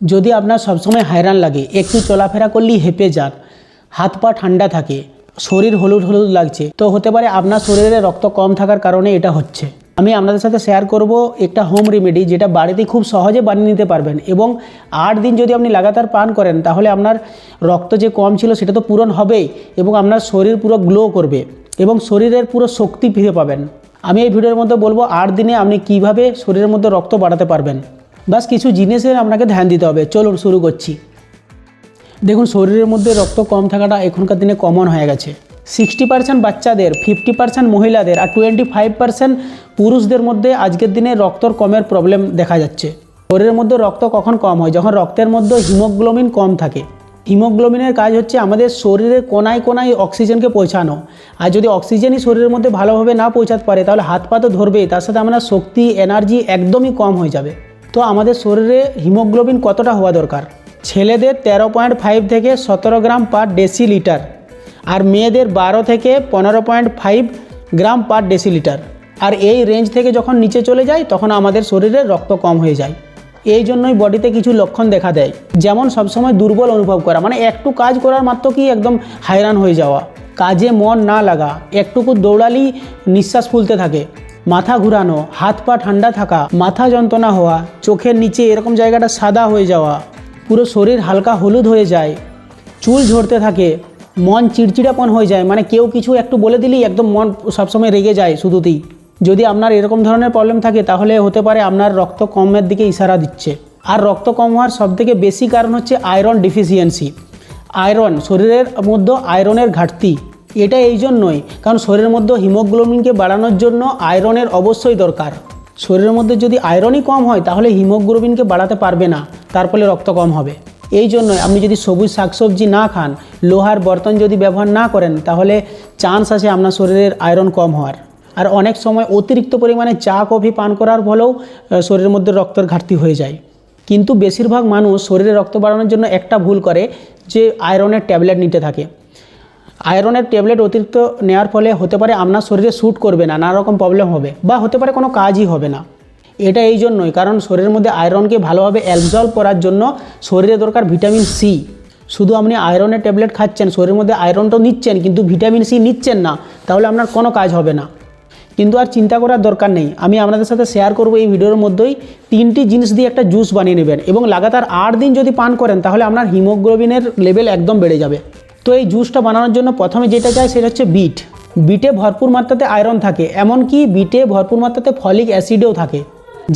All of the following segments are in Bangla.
যদি আপনার সবসময় হায়রান লাগে, একটু চলাফেরা করলেই হেঁপে যান। হাত পা ঠান্ডা থাকে, শরীর হলুদ হলুদ লাগছে। তো হতে পারে আপনার শরীরে রক্ত কম থাকার কারণে এটা হচ্ছে। আমি আপনাদের সাথে শেয়ার করব একটা হোম রেমেডি যেটা বাড়িতে খুব সহজে বানিয়ে নিতে পারবেন এবং আট দিন যদি আপনি লাগাতার পান করেন, তাহলে আপনার রক্ত যে কম ছিল সেটা তো পূরণ হবেই এবং আপনার শরীর পুরো গ্লো করবে এবং শরীরের পুরো শক্তি ফিরে পাবেন। আমি এই ভিডিওর মধ্যে বলব আট দিনে আপনি কীভাবে শরীরের মধ্যে রক্ত বাড়াতে পারবেন। বাস কিছু জিনিসের আপনাকে ধ্যান দিতে হবে। চলুন শুরু করছি। দেখুন, শরীরের মধ্যে রক্ত কম থাকাটা এখনকার দিনে কমন হয়ে গেছে। সিক্সটি পার্সেন্ট বাচ্চাদের ফিফটি পার্সেন্ট মহিলাদের আর টোয়েন্টি ফাইভ পার্সেন্ট পুরুষদের মধ্যে আজকের দিনে রক্তর কমের প্রবলেম দেখা যাচ্ছে। শরীরের মধ্যে রক্ত কখন কম হয়? যখন রক্তের মধ্যে হিমোগ্লোবিন কম থাকে। হিমোগ্লোবিনের কাজ হচ্ছে আমাদের শরীরের কোনায় কোনায় অক্সিজেনকে পৌঁছানো। আর যদি অক্সিজেনই শরীরের মধ্যে ভালোভাবে না পৌঁছাতে পারে, তাহলে হাত পা তো ধরবেই, তার সাথে আমরা শক্তি এনার্জি একদমই কম হয়ে যাবে। তো আমাদের শরীরে হিমোগ্লোবিন কতটা হওয়া দরকার? ছেলেদের তেরো পয়েন্ট ফাইভ থেকে সতেরো গ্রাম পার ডেসিলিটার আর মেয়েদের বারো থেকে পনেরো point five gram per decilitre. আর এই রেঞ্জ থেকে যখন নিচে চলে যায়, তখন আমাদের শরীরে রক্ত কম হয়ে যায়। এই জন্যই বডিতে কিছু লক্ষণ দেখা দেয়। যেমন সবসময় দুর্বল অনুভব করা মানে একটু কাজ করার মাত্র কি একদম হায়রান হয়ে যাওয়া। কাজে মন না লাগা, একটুকু দৌড়ালেই নিঃশ্বাস ফুলতে থাকে। মাথা ঘুরানো, হাত পা ঠান্ডা থাকা, মাথা যন্ত্রণা হওয়া, চোখের নিচে এরকম জায়গাটা সাদা হয়ে যাওয়া, পুরো শরীর হালকা হলুদ হয়ে যায়, চুল ঝরতে থাকে, মন চিড়চিড়াপন হয়ে যায় মানে কেউ কিছু একটু বলে দিলেই একদম মন সবসময় রেগে যায় শুধুতেই। যদি আপনার এরকম ধরনের প্রবলেম থাকে, তাহলে হতে পারে আপনার রক্ত কমের দিকে ইশারা দিচ্ছে। আর রক্ত কম হওয়ার সবথেকে বেশি কারণ হচ্ছে আয়রন ডিফিসিয়েন্সি আয়রন শরীরের মধ্যে আয়রনের ঘাটতি। এটা এই জন্যই, কারণ শরীরের মধ্যে হিমোগ্লোবিনকে বাড়ানোর জন্য আয়রনের অবশ্যই দরকার। শরীরের মধ্যে যদি আয়রনই কম হয়, তাহলে হিমোগ্লোবিনকে বাড়াতে পারবে না, তার ফলে রক্ত কম হবে। এই জন্য আপনি যদি সবুজ শাকসবজি না খান, লোহার বর্তন যদি ব্যবহার না করেন, তাহলে চান্স আছে আপনার শরীরের আয়রন কম হওয়ার। আর অনেক সময় অতিরিক্ত পরিমাণে চা, কফি পান করার ফলেও শরীরের মধ্যে রক্তের ঘাটতি হয়ে যায়। কিন্তু বেশিরভাগ মানুষ শরীরে রক্ত বাড়ানোর জন্য একটা ভুল করে, যে আয়রনের ট্যাবলেট নিতে থাকে। আয়রনের ট্যাবলেট অতিরিক্ত নেওয়ার ফলে হতে পারে আপনার শরীরে শ্যুট করবে না নানা রকম প্রবলেম হবে বা হতে পারে কোনো কাজই হবে না। এটা এই জন্যই, কারণ শরীরের মধ্যে আয়রনকে ভালোভাবে অ্যাবজর্ব করার জন্য শরীরে দরকার ভিটামিন সি শুধু আপনি আয়রনের ট্যাবলেট খাচ্ছেন, শরীরের মধ্যে আয়রন তো নিচ্ছেন, কিন্তু ভিটামিন সি নিচ্ছেন না, তাহলে আপনার কোনো কাজ হবে না। কিন্তু আর চিন্তা করার দরকার নেই, আমি আপনাদের সাথে শেয়ার করব এই ভিডিওর মধ্যেই তিনটি জিনিস দিয়ে একটা জুস বানিয়ে নেবেন এবং লাগাতার আট দিন যদি পান করেন, তাহলে আপনার হিমোগ্লোবিনের লেভেল একদম বেড়ে যাবে। তো এই জুসটা বানানোর জন্য প্রথমে যেটা চাই সেটা হচ্ছে বিট। বিটে ভরপুর মাত্রাতে আয়রন থাকে, এমনকি বিটে ভরপুর মাত্রাতে ফলিক অ্যাসিডও থাকে,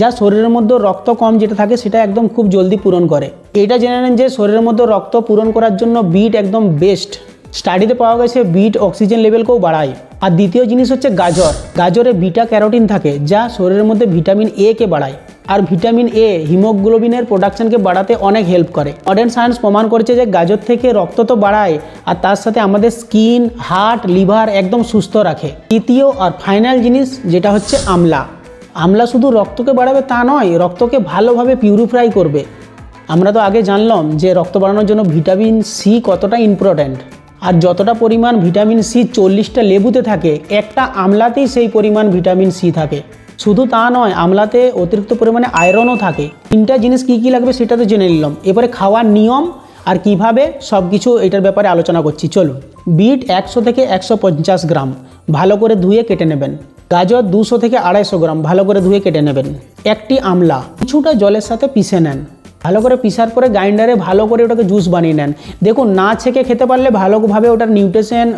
যা শরীরের মধ্যে রক্ত কম যেটা থাকে সেটা একদম খুব জলদি পূরণ করে। এটা জেনে নেন যে শরীরের মধ্যে রক্ত পূরণ করার জন্য বিট একদম বেস্ট স্টাডিতে পাওয়া গেছে বিট অক্সিজেন লেভেলকেও বাড়ায়। আর দ্বিতীয় জিনিস হচ্ছে গাজর। গাজরে বিটা ক্যারোটিন থাকে, যা শরীরের মধ্যে ভিটামিন এ কে বাড়ায়। আর ভিটামিন এ হিমোগ্লোবিনের প্রোডাকশনকে বাড়াতে অনেক হেল্প করে। মডার্ন সায়েন্স প্রমাণ করেছে যে গাজর থেকে রক্ত তো বাড়ায়, আর তার সাথে আমাদের স্কিন হার্ট লিভার একদম সুস্থ রাখে। তৃতীয় আর ফাইনাল জিনিস যেটা হচ্ছে আমলা। আমলা শুধু রক্তকে বাড়াবে তা নয়, রক্তকে ভালোভাবে পিউরিফাই করবে। আমরা তো আগে জানলাম যে রক্ত বাড়ানোর জন্য ভিটামিন সি কতটা ইম্পর্ট্যান্ট আর যতটা পরিমাণ ভিটামিন সি চল্লিশটা লেবুতে থাকে, একটা আমলাতেই সেই পরিমাণ ভিটামিন সি থাকে। শুধু তা নয়, আমলাতে অতিরিক্ত পরিমাণে আয়রনও থাকে। তিনটা জিনিস কী কী লাগবে সেটা তো জেনে নিলাম। এবারে খাওয়ার নিয়ম আর কীভাবে সব কিছু এটার ব্যাপারে আলোচনা করছি। চলুন, বিট একশো থেকে একশো পঞ্চাশ গ্রাম, ভালো করে ধুয়ে কেটে নেবেন। গাজর দুশো থেকে আড়াইশো গ্রাম, ভালো করে ধুয়ে কেটে নেবেন। একটি আমলা, কিছুটা জলের সাথে পিষে নেন। ভালো করে পিসার পরে গ্রাইন্ডারে ভালো করে ওটাকে জুস বানিয়ে নেন। দেখুন, না ছেঁকে খেতে পারলে ভালোভাবে ওটার নিউট্রিশন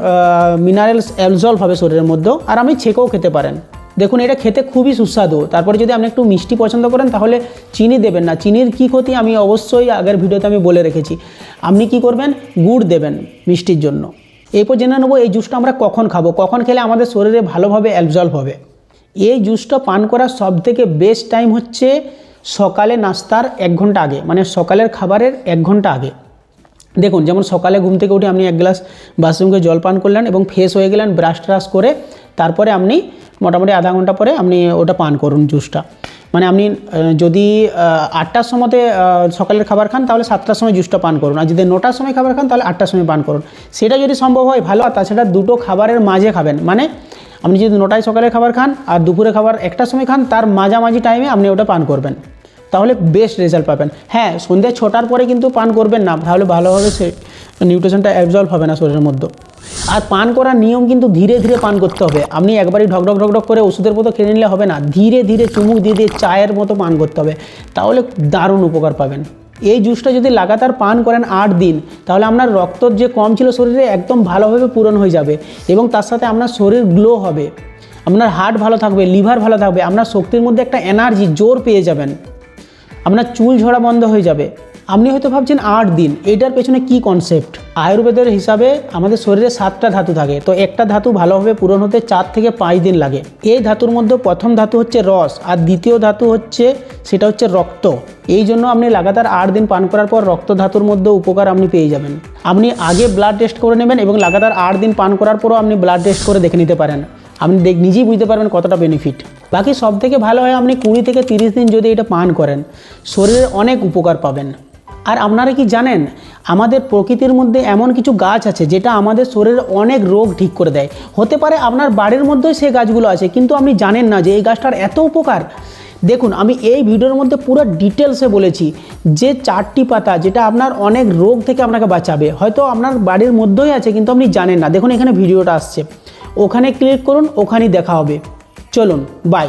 মিনারেলস অ্যাবজলভ হবে শরীরের মধ্যে আর আপনি ছেঁকেও খেতে পারেন। দেখুন, এটা খেতে খুবই সুস্বাদু। তারপরে যদি আপনি একটু মিষ্টি পছন্দ করেন, তাহলে চিনি দেবেন না। চিনির কী ক্ষতি? আমি অবশ্যই আগের ভিডিওতে আমি বলে রেখেছি। আপনি কি করবেন? গুড় দেবেন মিষ্টির জন্য। এরপর জেনে নেব এই জুসটা আমরা কখন খাব। কখন খেলে আমাদের শরীরে ভালোভাবে অ্যাবজলভ হবে। এই জুসটা পান করার সবথেকে বেস্ট টাইম হচ্ছে সকালে নাস্তার এক ঘণ্টা আগে মানে সকালের খাবারের এক ঘণ্টা আগে। দেখুন, যেমন সকালে ঘুম থেকে উঠে আপনি এক গ্লাস বাথরুমকে জল পান করলেন এবং ফ্রেশ হয়ে গেলেন, ব্রাশ ট্রাশ করে তারপরে আপনি মোটামুটি আধা ঘণ্টা পরে আপনি ওটা পান করুন জুসটা। মানে আপনি যদি আটটার সময়তে সকালের খাবার খান, তাহলে সাতটার সময় জুসটা পান করুন। আর যদি নটার সময় খাবার খান, তাহলে আটটার সময় পান করুন। সেটা যদি সম্ভব হয়, ভালো। আর তাছাড়া দুটো খাবারের মাঝে খাবেন। মানে আপনি যদি নটায় সকালে খাবার খান, আর দুপুরে খাবার একটার সময় খান, তার মাঝামাঝি টাইমে আপনি ওটা পান করবেন। তাহলে বেস্ট রেজাল্ট পাবেন। হ্যাঁ সন্ধ্যে ছটার পরে কিন্তু পান করবেন না। তাহলে ভালোভাবে সে, নিউট্রিশনটা অ্যাবজলভ হবে না শরীরের মধ্যে। আর পান করার নিয়ম কিন্তু ধীরে ধীরে পান করতে হবে। আপনি একবারই ঢকঢক ঢকঢক করে ওষুধের মতো খেয়ে নিলে হবে না। ধীরে ধীরে চুমুক দিয়ে দিয়ে চায়ের মতো পান করতে হবে। তাহলে দারুণ উপকার পাবেন। এই জুসটা যদি লাগাতার পান করেন আট দিন, তাহলে আপনার রক্ত যে কম ছিল শরীরে একদম ভালোভাবে পূরণ হয়ে যাবে এবং তার সাথে আপনার শরীর গ্লো হবে। আপনার হার্ট ভালো থাকবে লিভার ভালো থাকবে, আপনার শক্তির মধ্যে একটা এনার্জি জোর পেয়ে যাবেন। আপনার চুল ঝরা বন্ধ হয়ে যাবে। আপনি হয়তো ভাবছেন, আট দিন। এটার পেছনে কি কনসেপ্ট আয়ুর্বেদের হিসাবে আমাদের শরীরে সাতটা ধাতু থাকে। তো একটা ধাতু ভালোভাবে পূরণ হতে চার থেকে পাঁচ দিন লাগে। এই ধাতুর মধ্যে প্রথম ধাতু হচ্ছে রস, আর দ্বিতীয় ধাতু হচ্ছে, সেটা হচ্ছে রক্ত। এই জন্য আপনি লাগাতার আট দিন পান করার পর রক্ত ধাতুর মধ্যে উপকার আপনি পেয়ে যাবেন। আপনি আগে ব্লাড টেস্ট করে নেবেন এবং লাগাতার আট দিন পান করার পরও আপনি ব্লাড টেস্ট করে দেখে নিতে পারেন। আপনি দেখ নিজেই বুঝতে পারবেন কতটা বেনিফিট বাকি সব থেকে ভালো হয় আপনি কুড়ি থেকে তিরিশ দিন যদি এটা পান করেন শরীরে অনেক উপকার পাবেন। আর আপনারা কি জানেন, আমাদের প্রকৃতির মধ্যে এমন কিছু গাছ আছে যেটা আমাদের শরীরের অনেক রোগ ঠিক করে দেয়। হতে পারে আপনার বাড়ির মধ্যেই সেই গাছগুলো আছে, কিন্তু আপনি জানেন না যে এই গাছটার এত উপকার। দেখুন, আমি এই ভিডিওর মধ্যে পুরো ডিটেলসে বলেছি যে চারটি পাতা যেটা আপনার অনেক রোগ থেকে আপনাকে বাঁচাবে। হয়তো আপনার বাড়ির মধ্যেই আছে, কিন্তু আপনি জানেন না। দেখুন, এখানে ভিডিওটা আসছে। ওখানে ক্লিক করুন, ওখানেই দেখা হবে। চলুন বাই